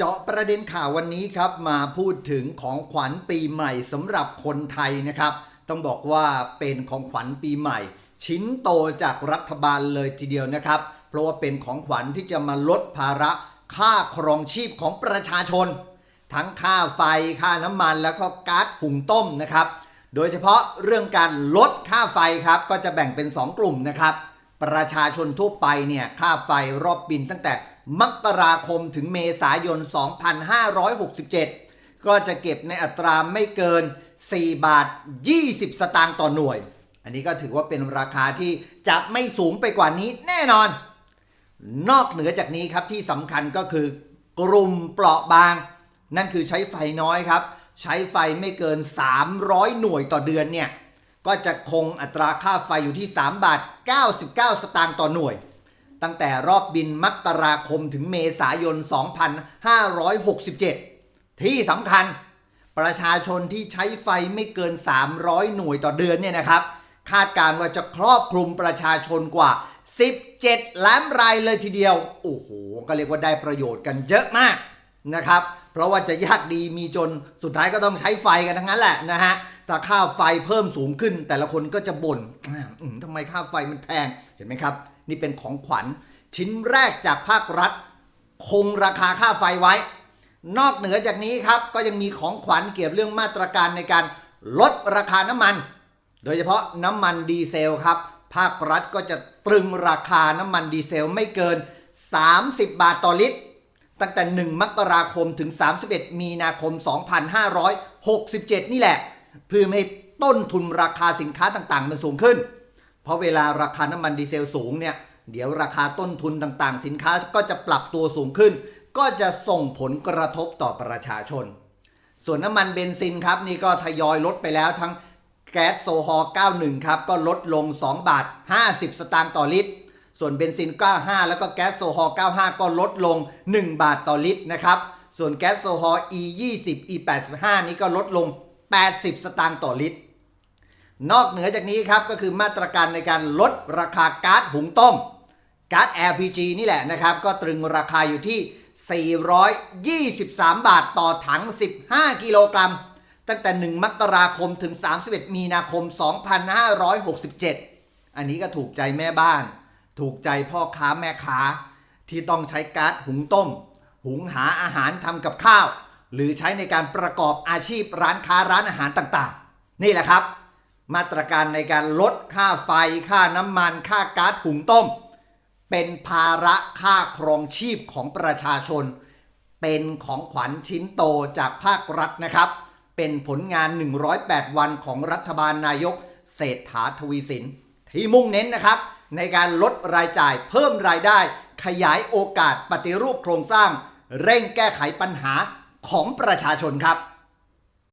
เจาะประเด็นข่าววันนี้ครับมาพูดถึงของขวัญปีใหม่สำหรับคนไทยนะครับ ต้องบอกว่าเป็นของขวัญปีใหม่ ชิ้นโตจากรัฐบาลเลยทีเดียวนะครับ เพราะว่าเป็นของขวัญที่จะมาลดภาระค่าครองชีพของประชาชน ทั้งค่าไฟค่าน้ำมันแล้วก็ก๊าซหุงต้มนะครับ โดยเฉพาะเรื่องการลดค่าไฟครับก็จะแบ่งเป็น 2 กลุ่มนะครับ ประชาชนทั่วไปเนี่ยค่าไฟรอบบินตั้งแต่ มกราคมถึงเมษายน 2567 ก็จะเก็บในอัตราไม่เกิน 4 บาท 20 สตางค์ต่อหน่วย อันนี้ก็ถือว่าเป็นราคาที่จะไม่สูงไปกว่านี้แน่นอน นอกเหนือจากนี้ครับที่สำคัญก็คือกลุ่มเปราะบาง นั่นคือใช้ไฟน้อยครับ ใช้ไฟไม่เกิน 300 หน่วยต่อเดือนเนี่ยก็จะคงอัตราค่าไฟอยู่ที่ 3 บาท 99 สตางค์ต่อหน่วย ตั้งแต่รอบบินมกราคมถึงเมษายน 2567 ที่สำคัญ ประชาชนที่ใช้ไฟไม่เกิน 300 หน่วยต่อเดือนเนี่ยนะครับ คาดการณ์ว่าจะครอบคลุมประชาชนกว่า 17 ล้านรายเลยทีเดียว โอ้โห ก็เรียกว่าได้ประโยชน์กันเยอะมากนะครับ เพราะว่าจะยากดีมีจนสุดท้ายก็ต้องใช้ไฟกันทั้งนั้นแหละนะฮะแต่ค่าไฟเพิ่มสูงขึ้นแต่ละคนก็จะบ่นอ่าอืม ทำไมค่าไฟมันแพงเห็นไหมครับ นี่เป็นของขวัญชิ้นแรกจากภาครัฐ คงราคาค่าไฟไว้ นอกเหนือจากนี้ครับก็ยังมีของขวัญเกี่ยวเรื่องมาตรการในการลดราคาน้ำมัน โดยเฉพาะน้ำมันดีเซลครับ ภาครัฐก็จะตรึงราคาน้ำมันดีเซลไม่เกิน 30 บาทต่อลิตร ตั้งแต่ 1 มกราคมถึง 31 มีนาคม 2567 นี่แหละ เพื่อให้ต้นทุนราคาสินค้าต่างๆ มันสูงขึ้น เพราะเวลาราคาน้ำมันดีเซลสูงเนี่ย เดี๋ยวราคาต้นทุนต่างๆ สินค้าก็จะปรับตัวสูงขึ้น ก็จะส่งผลกระทบต่อประชาชน ส่วนน้ำมันเบนซินครับนี่ก็ทยอยลดไปแล้วทั้งแก๊สโซฮอล์91 ครับ ก็ลดลง 2 บาท 50 สตางค์ต่อลิตร ส่วนเบนซิน 95 แล้วก็แก๊สโซฮอล์95 ก็ลดลง 1 บาทต่อลิตรนะครับ ส่วนแก๊สโซฮอล์ E20 E85 นี้ก็ลดลง 80 สตางค์ต่อลิตร นอกเหนือจากนี้ครับก็คือมาตรการในการลดราคาก๊าซหุงต้มก๊าซ LPG นี่แหละนะครับ ก็ตรึงราคาอยู่ที่ 423 บาทต่อถัง 15 กิโลกรัม ตั้งแต่ 1 มกราคมถึง 31 มีนาคม 2567 อันนี้ก็ถูกใจแม่บ้าน ถูกใจพ่อค้าแม่ค้า ที่ต้องใช้ก๊าซหุงต้ม หุงหาอาหารทำกับข้าว หรือใช้ในการประกอบอาชีพร้านค้าร้านอาหารต่างๆ นี่แหละครับ มาตรการในการลดค่าไฟ ค่าน้ำมัน ค่าก๊าซหุงต้ม เป็นภาระค่าครองชีพของประชาชน เป็นของขวัญชิ้นโตจากภาครัฐนะครับ เป็นผลงาน 108 วันของรัฐบาลนายก เศรษฐาทวีสิน ที่มุ่งเน้นนะครับ ในการลดรายจ่ายเพิ่มรายได้ ขยายโอกาสปฏิรูปโครงสร้าง เร่งแก้ไขปัญหาของประชาชนครับ